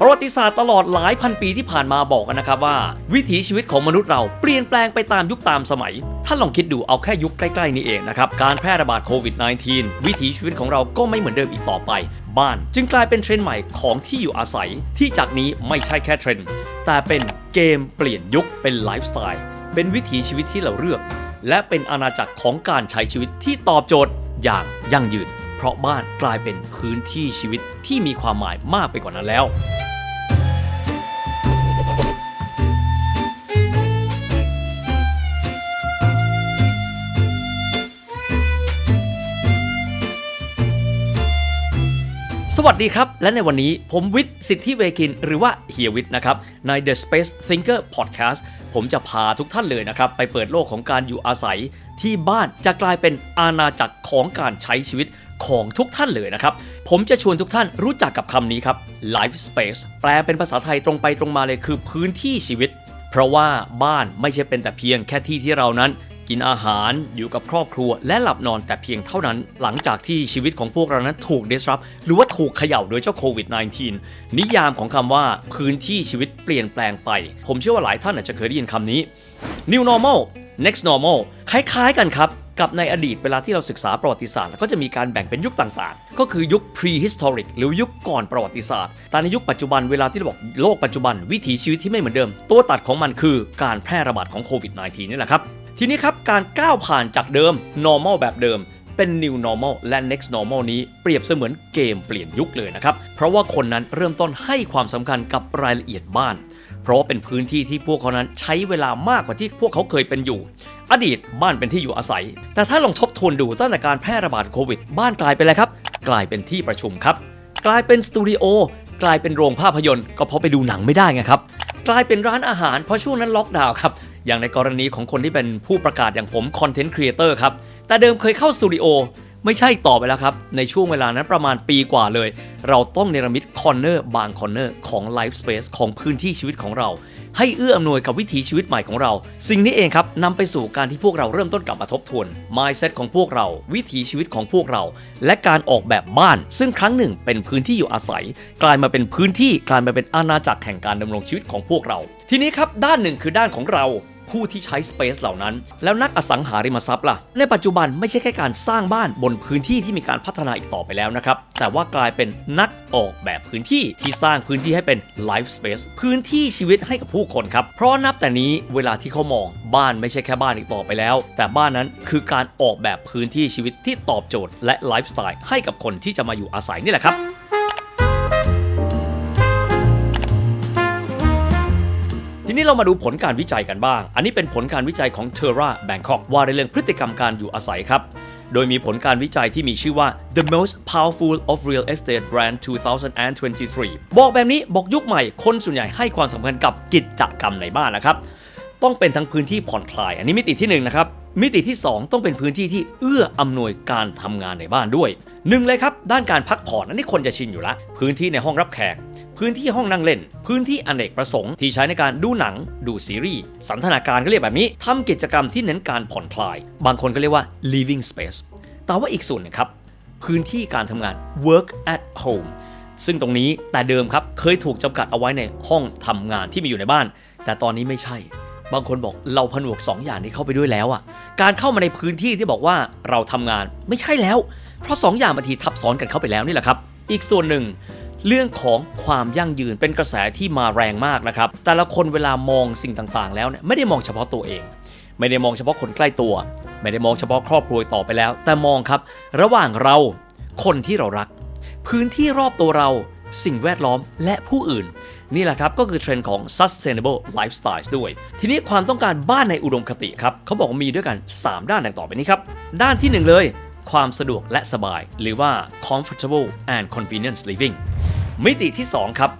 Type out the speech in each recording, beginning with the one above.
ประวัติศาสตร์ตลอดหลายพันปีที่ผ่านมาบอกกันนะครับว่า วิถีชีวิตของมนุษย์เราเปลี่ยนแปลงไปตามยุคตามสมัย ท่านลองคิดดูเอาแค่ยุคใกล้ๆนี้เองนะครับ การแพร่ระบาดโควิด -19 วิถีชีวิตของเราก็ไม่เหมือนเดิมอีกต่อไป บ้านจึงกลายเป็นเทรนด์ใหม่ของที่อยู่อาศัย ที่จากนี้ไม่ใช่แค่เทรนด์แต่เป็นเกมเปลี่ยนยุคเป็นไลฟ์สไตล์เป็นวิถีชีวิตที่เราเลือก และเป็นอาณาจักรของการใช้ชีวิตที่ตอบโจทย์อย่างยั่งยืน เพราะบ้านกลายเป็นพื้นที่ชีวิตที่มีความหมายมากไปกว่านั้นแล้ว สวัสดีครับ และในวันนี้ผมวิทย์สิทธิเวกิน หรือว่าเฮียวิทย์นะครับ ใน The Space Thinker Podcast ผมจะพาทุกท่านเลยนะครับ ไปเปิดโลกของการอยู่อาศัย ที่บ้านจะกลายเป็นอาณาจักรของการใช้ชีวิตของทุกท่านเลยนะครับ ผมจะชวนทุกท่านรู้จักกับคำนี้ครับ Life Space แปลเป็นภาษาไทยตรงไปตรงมาเลยคือพื้นที่ชีวิต เพราะว่าบ้านไม่ใช่เป็นแต่เพียงแค่ที่ที่เรานั้น กินอาหารอยู่กับครอบครัว และหลับนอนแต่เพียงเท่านั้น หลังจากที่ชีวิตของพวกเรานั้นถูก disrupt หรือว่าถูกเขย่าโดยเจ้าโควิด -19 นิยามของคำว่าพื้นที่ชีวิตเปลี่ยนแปลงไป ผมเชื่อว่าหลายท่านอาจจะเคยได้ยินคำนี้ new normal next normal คล้ายๆ กันครับกับในอดีตเวลาที่เราศึกษาประวัติศาสตร์ก็จะมีการแบ่งเป็นยุคต่างๆ ก็คือยุค prehistoric หรือยุคก่อนประวัติศาสตร์ แต่ในยุคปัจจุบันเวลาที่เราบอกโลกปัจจุบันวิถีชีวิตที่ไม่เหมือนเดิม ตัวตัดของมันคือการแพร่ระบาดของโควิด -19 นี่แหละครับ ทีนี้ครับการก้าวผ่านจากเดิม normal แบบเดิม เป็น new normal และ next normal นี้เปรียบเสมือนเกมเปลี่ยนยุคเลยนะครับ เพราะว่าคนนั้นเริ่มต้นให้ความสำคัญกับรายละเอียดบ้าน เพราะว่าเป็นพื้นที่ที่พวกเขานั้นใช้เวลามากกว่าที่พวกเขาเคยเป็นอยู่ อดีตบ้านเป็นที่อยู่อาศัย แต่ถ้าลองทบทวนดูตั้งแต่การแพร่ระบาดโควิด บ้านกลายเป็นอะไรครับ กลายเป็นที่ประชุมครับ กลายเป็นสตูดิโอกลายเป็นโรงภาพยนตร์ก็เพราะไปดูหนังไม่ได้ไงครับ กลายเป็นร้านอาหาร เพราะช่วงนั้นล็อกดาวน์ครับ อย่างในกรณีของคนที่เป็นผู้ประกาศอย่างผมคอนเทนต์ครีเอเตอร์ครับ แต่เดิมเคยเข้าสตูดิโอไม่ใช่ต่อไปแล้วครับ ในช่วงเวลานั้นประมาณปีกว่าเลย เราต้องเนรมิตคอนเนอร์บางคอนเนอร์ของไลฟ์สเปซของพื้นที่ชีวิตของเรา ให้เอื้ออำนวยกับวิถีชีวิตใหม่ของเรา สิ่งนี้เองครับนำไปสู่การที่พวกเราเริ่มต้นกลับมาทบทวน mindset ของพวกเรา วิถีชีวิตของพวกเรา และการออกแบบบ้าน ซึ่งครั้งหนึ่งเป็นพื้นที่อยู่อาศัย กลายมาเป็นพื้นที่กลายมาเป็นอาณาจักรแห่งการดำรงชีวิตของพวกเรา ทีนี้ครับด้านหนึ่งคือด้านของเรา ผู้ที่ใช้ Space เหล่านั้น แล้วนักอสังหาริมทรัพย์ล่ะ ในปัจจุบันไม่ใช่แค่การสร้างบ้านบนพื้นที่ที่มีการพัฒนาอีกต่อไปแล้วนะครับ แต่ว่ากลายเป็นนักออกแบบพื้นที่ที่สร้างพื้นที่ให้เป็น Life Space พื้นที่ชีวิตให้กับผู้คนครับ เพราะนับแต่นี้เวลาที่เขามองบ้านไม่ใช่แค่บ้านอีกต่อไปแล้ว แต่บ้านนั้นคือการออกแบบพื้นที่ชีวิตที่ตอบโจทย์และไลฟ์สไตล์ให้กับคนที่จะมาอยู่อาศัยนี่แหละครับ ทีนี้เรามาดูผลการวิจัยกันบ้าง อันนี้เป็นผลการวิจัยของ Terra Bangkok ว่าในเรื่องพฤติกรรมการอยู่อาศัยครับ โดยมีผลการวิจัยที่มีชื่อว่า The Most Powerful of Real Estate Brand 2023 บอกแบบนี้บอกยุคใหม่คนส่วนใหญ่ให้ความสำคัญกับกิจกรรมในบ้านนะครับ ต้องเป็นทั้งพื้นที่ผ่อนคลาย อันนี้มิติที่หนึ่งนะครับมิติที่ 2 ต้องเป็นพื้นที่ที่เอื้ออำนวยการทำงานในบ้านด้วยหนึ่งเลยครับ ด้านการพักผ่อนอันนี้คนจะชินอยู่แล้วพื้นที่ในห้องรับแขก พื้นที่ห้องนั่งเล่น พื้นที่อเนกประสงค์ที่ใช้ในการดูหนัง ดูซีรีส์ สันทนาการก็เรียกแบบนี้ทำกิจกรรมที่เน้นการผ่อนคลาย บางคนก็เรียกว่า living space แต่ว่าอีกส่วนนึงครับ พื้นที่การทำงาน work at home ซึ่งตรงนี้แต่เดิมครับเคยถูกจำกัดเอาไว้ในห้องทำงานที่มีอยู่ในบ้าน แต่ตอนนี้ไม่ใช่ บางคนบอกเราผนวก2อย่างนี้เข้าไปด้วยแล้วอะ การเข้ามาในพื้นที่ที่บอกว่าเราทำงานไม่ใช่แล้ว เพราะ2อย่างบางทีทับซ้อนกันเข้าไปแล้วนี่แหละครับ อีกส่วนหนึ่ง เรื่องของความยั่งยืนเป็นกระแสที่มาแรงมากนะครับ แต่ละคนเวลามองสิ่งต่างๆ แล้วเนี่ยไม่ได้มองเฉพาะตัวเอง ไม่ได้มองเฉพาะคนใกล้ตัว ไม่ได้มองเฉพาะครอบครัวต่อไปแล้ว แต่มองครับ ระหว่างเรา คนที่เรารัก พื้นที่รอบตัวเรา สิ่งแวดล้อมและผู้อื่น นี่แหละครับก็คือเทรนด์ของ sustainable lifestyles ด้วย ทีนี้ความต้องการบ้านในอุดมคติครับเขาบอกมีด้วยกัน 3 ด้านดังต่อไปนี้ครับ ด้านที่ 1 เลย ความสะดวกและสบาย หรือว่า comfortable and convenience living มิติที่ 2 ครับ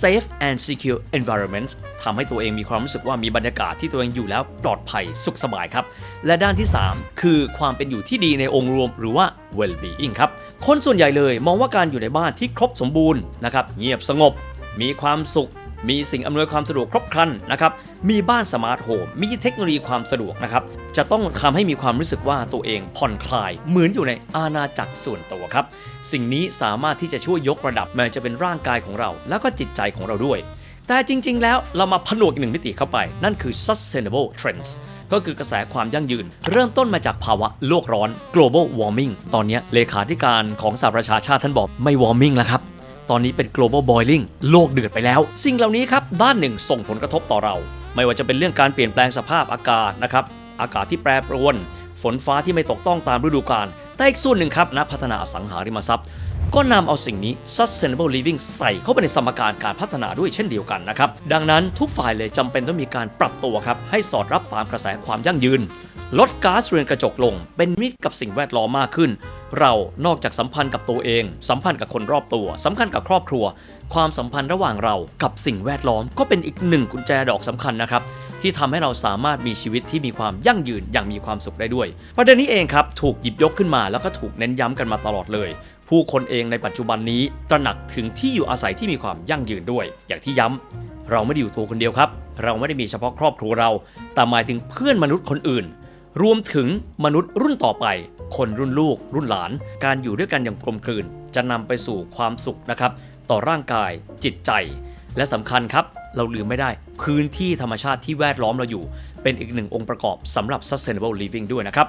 safe and secure environment ทำให้ตัวเองมีความรู้สึกว่ามีบรรยากาศที่ตัวเองอยู่แล้วปลอดภัยสุขสบายครับ และด้านที่ 3 คือความเป็นอยู่ที่ดีในองค์รวมหรือว่า well being ครับ คนส่วนใหญ่เลยมองว่าการอยู่ในบ้านที่ครบสมบูรณ์นะครับ เงียบสงบ มีความสุข มีสิ่งอำนวยความสะดวกครบครันนะครับ มีบ้านสมาร์ทโฮม มีเทคโนโลยีความสะดวกนะครับ จะต้องทำให้มีความรู้สึกว่าตัวเองผ่อนคลาย เหมือนอยู่ในอาณาจักรส่วนตัวครับ สิ่งนี้สามารถที่จะช่วยยกระดับแม้จะเป็นร่างกายของเรา แล้วก็จิตใจของเราด้วย แต่จริง ๆ แล้วเรามาผนวกอีกหนึ่งมิติเข้าไป นั่นคือ sustainable trends ก็คือกระแสความยั่งยืน เริ่มต้นมาจากภาวะโลกร้อน global warming ตอนนี้เลขาธิการของสหประชาชาติท่านบอกไม่ warming แล้วครับ ตอนนี้เป็น global boiling โลกเดือดไปแล้ว สิ่งเหล่านี้ครับด้านหนึ่งส่งผลกระทบต่อเรา ไม่ว่าจะเป็นเรื่องการเปลี่ยนแปลงสภาพอากาศนะครับอากาศที่แปรปรวน ฝนฟ้าที่ไม่ตกต้องตามฤดูกาลแต่อีกส่วนหนึ่งครับนักพัฒนาสังหาริมทรัพย์ ก็นำเอาสิ่งนี้ sustainable living ใส่เข้าไปในสมการการพัฒนาด้วยเช่นเดียวกันนะครับดังนั้นทุกฝ่ายเลยจำเป็นต้องมีการปรับตัวครับให้สอดรับตามกระแสความยั่งยืน ลดก๊าซเรือนกระจกลง เป็นมิตรกับสิ่งแวดล้อมมากขึ้น เรานอกจากสัมพันธ์กับตัวเอง สัมพันธ์กับคนรอบตัว สัมพันธ์กับครอบครัว ความสัมพันธ์ระหว่างเรากับสิ่งแวดล้อมก็เป็นอีกหนึ่งกุญแจดอกสำคัญนะครับที่ทำให้เราสามารถมีชีวิตที่มีความยั่งยืนอย่างมีความสุขได้ด้วยประเด็นนี้เองครับถูกหยิบยกขึ้นมาแล้วก็ถูกเน้นย้ำกันมาตลอดเลย ผู้คนเองในปัจจุบันนี้ตระหนักถึงที่อยู่อาศัยที่มีความยั่งยืนด้วย อย่างที่ย้ำเราไม่ได้อยู่ตัวคนเดียวครับ เราไม่ได้มีเฉพาะครอบครัวเรา แต่หมายถึงเพื่อนมนุษย์คนอื่น รวมถึงมนุษย์รุ่นต่อไป คนรุ่นลูก รุ่นหลาน การอยู่ด้วยกันอย่างกลมกลืน จะนำไปสู่ความสุขนะครับ ต่อร่างกายจิตใจ และสำคัญครับ เราลืมไม่ได้ พื้นที่ธรรมชาติที่แวดล้อมเราอยู่ เป็นอีกหนึ่งองค์ประกอบสำหรับ sustainable living ด้วยนะครับ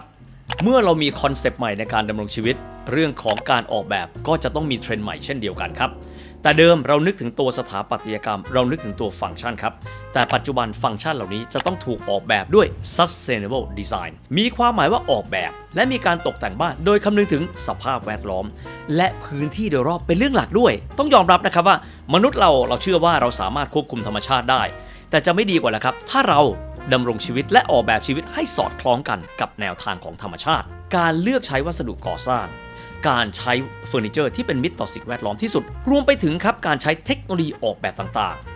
เมื่อเรามีคอนเซปต์ใหม่ในการดำรงชีวิต เรื่องของการออกแบบก็จะต้องมีเทรนด์ใหม่เช่นเดียวกันครับ แต่เดิมเรานึกถึงตัวสถาปัตยกรรม เรานึกถึงตัวฟังก์ชันครับ แต่ปัจจุบันฟังก์ชันเหล่านี้จะต้องถูกออกแบบด้วย sustainable design มีความหมายว่าออกแบบ และมีการตกแต่งบ้านโดยคำนึงถึงสภาพแวดล้อม และพื้นที่โดยรอบเป็นเรื่องหลักด้วย ต้องยอมรับนะครับว่า มนุษย์เราเราเชื่อว่าเราสามารถควบคุมธรรมชาติได้ แต่จะไม่ดีกว่าล้วครับ ถ้าเรา ดำรงชีวิตและออกแบบชีวิตให้สอดคล้องกันกับแนวทางของธรรมชาติ การเลือกใช้วัสดุก่อสร้าง การใช้เฟอร์นิเจอร์ที่เป็นมิตรต่อสิ่งแวดล้อมที่สุด รวมไปถึงครับการใช้เทคโนโลยีออกแบบต่างๆ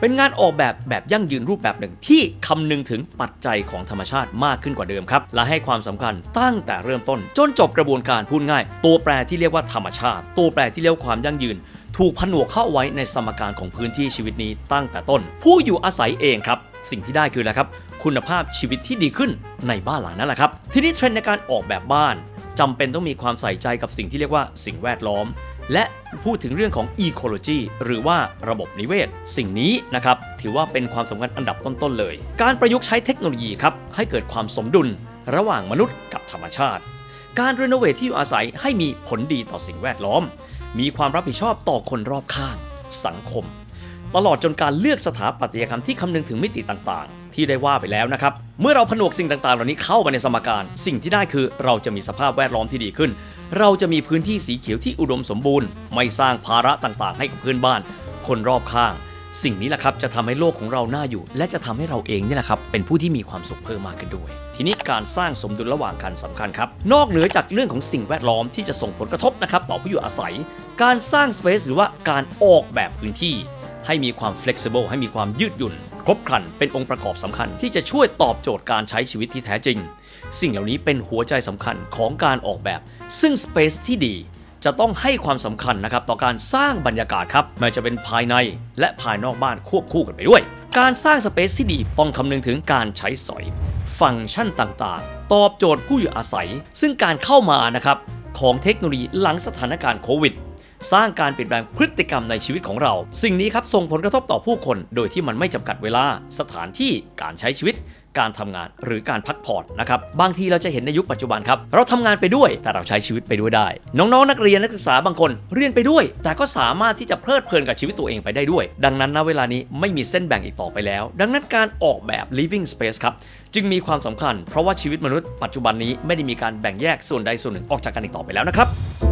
เป็นงานออกแบบแบบยั่งยืนรูปแบบหนึ่งที่คำนึงถึงปัจจัยของธรรมชาติมากขึ้นกว่าเดิมครับ และให้ความสำคัญตั้งแต่เริ่มต้น จนจบกระบวนการพูดง่าย ตัวแปรที่เรียกว่าธรรมชาติ ตัวแปรที่เรียกว่าความยั่งยืนถูกผนวกเข้าไว้ในสมการของพื้นที่ชีวิตนี้ตั้งแต่ต้น ผู้อยู่อาศัยเองครับ สิ่งที่ได้คืออะไรครับ คุณภาพชีวิตที่ดีขึ้นในบ้านหลังนั้นแหละครับ ทีนี้เทรนด์ในการออกแบบบ้านจำเป็นต้องมีความใส่ใจกับสิ่งที่เรียกว่าสิ่งแวดล้อม และพูดถึงเรื่องของ ecology หรือว่าระบบนิเวศ สิ่งนี้นะครับถือว่าเป็นความสำคัญอันดับต้นๆเลย การประยุกต์ใช้เทคโนโลยีครับให้เกิดความสมดุลระหว่างมนุษย์กับธรรมชาติ การรีโนเวทที่อยู่อาศัยให้มีผลดีต่อสิ่งแวดล้อม มีความรับผิดชอบต่อคนรอบข้าง สังคม ตลอดจนการเลือกสถาปัตยกรรมที่คำนึงถึงมิติต่างๆ ที่ได้ว่าไปแล้วนะครับ เมื่อเราผนวกสิ่งต่างๆ เหล่านี้เข้ามาในสมการ สิ่งที่ได้คือเราจะมีสภาพแวดล้อมที่ดีขึ้น เราจะมีพื้นที่สีเขียวที่อุดมสมบูรณ์ ไม่สร้างภาระต่างๆ ให้กับเพื่อนบ้าน คนรอบข้าง สิ่งนี้แหละครับจะทำให้โลกของเราน่าอยู่ และจะทำให้เราเองนี่แหละครับเป็นผู้ที่มีความสุขเพิ่มมากขึ้นด้วย ทีนี้การสร้างสมดุลระหว่างกันสำคัญครับ นอกเหนือจากเรื่องของสิ่งแวดล้อมที่จะส่งผลกระทบนะครับต่อผู้อยู่อาศัย การสร้าง space หรือว่าการออกแบบพื้นที่ ให้มีความ flexible ให้มีความยืดหยุ่น ครบครันเป็นองค์ประกอบสำคัญ ที่จะช่วยตอบโจทย์การใช้ชีวิตที่แท้จริง สิ่งเหล่านี้เป็นหัวใจสำคัญของการออกแบบ ซึ่ง space ที่ดีจะต้องให้ความสำคัญนะครับต่อการสร้างบรรยากาศครับไม่จะเป็นภายในและภายนอกบ้านควบคู่กันไปด้วย การสร้างสเปซที่ดีต้องคำนึงถึงการใช้สอย ฟังก์ชันต่างๆ ตอบโจทย์ผู้อยู่อาศัย ซึ่งการเข้ามานะครับของเทคโนโลยีหลังสถานการณ์โควิด สร้างการเปลี่ยนแปลงพฤติกรรมในชีวิตของเรา สิ่งนี้ครับส่งผลกระทบต่อผู้คน โดยที่มันไม่จำกัดเวลา สถานที่การใช้ชีวิตการทำงานหรือการพักผ่อนนะครับ บางทีเราจะเห็นในยุคปัจจุบันครับ เราทำงานไปด้วยแต่เราใช้ชีวิตไปด้วยได้ น้องๆ นักเรียนนักศึกษาบางคนเรียนไปด้วย แต่ก็สามารถที่จะเพลิดเพลินกับชีวิตตัวเองไปได้ด้วย ดังนั้นณเวลานี้ไม่มีเส้นแบ่งอีกต่อไปแล้ว ดังนั้นการออกแบบ living space ครับ จึงมีความสำคัญ เพราะว่าชีวิตมนุษย์ปัจจุบันนี้ไม่ได้มีการแบ่งแยกส่วนใดส่วนหนึ่งออกจากกันอีกต่อไปแล้วนะครับ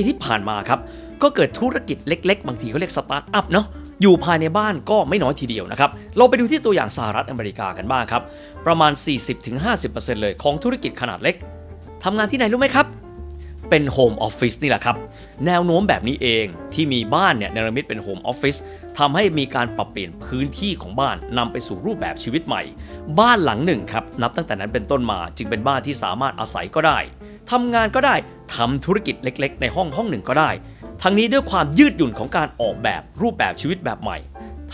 ปีที่ผ่านมาครับ ก็เกิดธุรกิจเล็ก ๆ บางทีเขาเรียกสตาร์ทอัพเนาะอยู่ภายในบ้านก็ไม่น้อยทีเดียวนะครับ เราไปดูที่ตัวอย่างสหรัฐอเมริกากันบ้างครับ ประมาณ 40-50%เลยของธุรกิจขนาดเล็กทำงานที่ไหนรู้ไหมครับ เป็นโฮมออฟฟิศนี่แหละครับ แนวโน้มแบบนี้เองที่มีบ้านเนี่ยเนรมิตเป็นโฮมออฟฟิศทำให้มีการปรับเปลี่ยนพื้นที่ของบ้านนำไปสู่รูปแบบชีวิตใหม่ บ้านหลังหนึ่งครับ นับตั้งแต่นั้นเป็นต้นมา จึงเป็นบ้านที่สามารถอาศัยก็ได้ทำงานก็ได้ทำธุรกิจเล็ก ๆ ในห้องห้องหนึ่งก็ได้ ทั้งนี้ด้วยความยืดหยุ่นของการออกแบบรูปแบบชีวิตแบบใหม่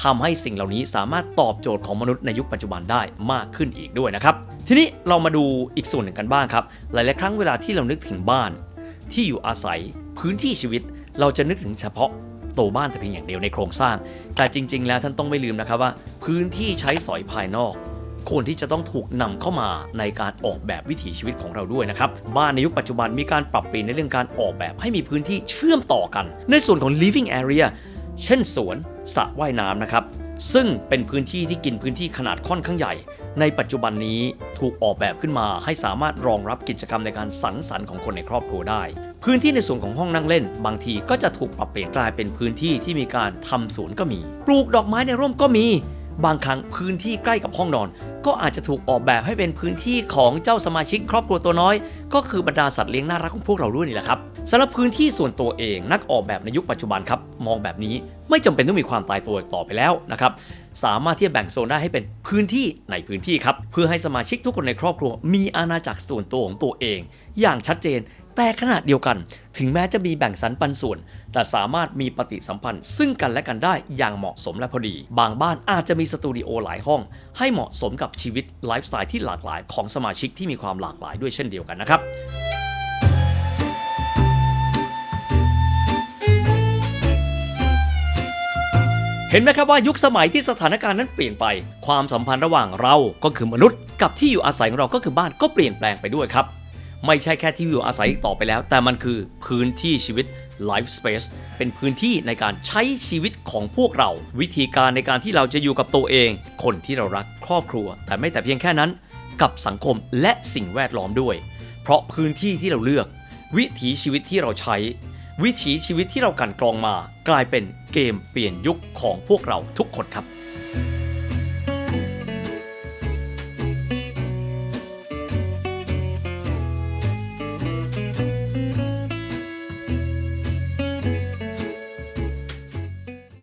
ทำให้สิ่งเหล่านี้สามารถตอบโจทย์ของมนุษย์ในยุคปัจจุบันได้มากขึ้นอีกด้วยนะครับ ทีนี้เรามาดูอีกส่วนหนึ่งกันบ้างครับ หลายๆครั้งเวลาที่เรานึกถึงบ้าน ที่อยู่อาศัยพื้นที่ชีวิต เราจะนึกถึงเฉพาะตัวบ้านแต่เพียงอย่างเดียวในโครงสร้าง แต่จริง ๆ แล้วท่านต้องไม่ลืมนะครับว่า พื้นที่ใช้สอยภายนอกควรที่จะต้องถูกนำเข้ามาในการออกแบบวิถีชีวิตของเราด้วยนะครับ บ้านในยุคปัจจุบันมีการปรับเปลี่ยนในเรื่องการออกแบบให้มีพื้นที่เชื่อมต่อกัน ในส่วนของ living area เช่นสวนสระว่ายน้ำนะครับ ซึ่งเป็นพื้นที่ที่กินพื้นที่ขนาดค่อนข้างใหญ่ ในปัจจุบันนี้ถูกออกแบบขึ้นมาให้สามารถรองรับกิจกรรมในการสังสรรค์ของคนในครอบครัวได้ พื้นที่ในส่วนของห้องนั่งเล่น บางทีก็จะถูกปรับเปลี่ยนกลายเป็นพื้นที่ที่มีการทำสวนก็มี ปลูกดอกไม้ในร่มก็มี บางครั้งพื้นที่ใกล้กับห้องนอน ก็อาจจะถูกออกแบบให้เป็นพื้นที่ของเจ้าสมาชิกครอบครัวตัวน้อย ก็คือบรรดาสัตว์เลี้ยงน่ารักของพวกเราด้วยนี่แหละครับสำหรับพื้นที่ส่วนตัวเองนักออกแบบในยุคปัจจุบันครับมองแบบนี้ไม่จำเป็นต้องมีความตายตัวต่อไปแล้วนะครับสามารถที่จะแบ่งโซนได้ให้เป็นพื้นที่ในพื้นที่ครับเพื่อให้สมาชิกทุกคนในครอบครัว มีอาณาจักรส่วนตัวของตัวเอง อย่างชัดเจน แต่ขนาดเดียวกัน ถึงแม้จะมีแบ่งสรรปันส่วน แต่สามารถมีปฏิสัมพันธ์ ซึ่งกันและกันได้อย่างเหมาะสมและพอดี บางบ้านอาจจะมีสตูดิโอหลายห้อง ให้เหมาะสมกับชีวิตไลฟ์สไตล์ที่หลากหลายของสมาชิกที่มีความหลากหลายด้วยเช่นเดียวกันนะครับเห็นไหมครับว่ายุคสมัยที่สถานการณ์นั้นเปลี่ยนไป ความสัมพันธ์ระหว่างเราก็คือมนุษย์ กับที่อยู่อาศัยของเราก็คือบ้านก็เปลี่ยนแปลงไปด้วยครับ ไม่ใช่แค่ที่อยู่อาศัยต่อไปแล้ว แต่มันคือพื้นที่ชีวิต life space เป็นพื้นที่ในการใช้ชีวิตของพวกเรา วิธีการในการที่เราจะอยู่กับตัวเอง คนที่เรารักครอบครัว แต่ไม่แต่เพียงแค่นั้น กับสังคมและสิ่งแวดล้อมด้วย เพราะพื้นที่ที่เราเลือก วิถีชีวิตที่เราใช้ วิถีชีวิตที่เรากันกรองมา กลายเป็นเกมเปลี่ยนยุคของพวกเราทุกคนครับ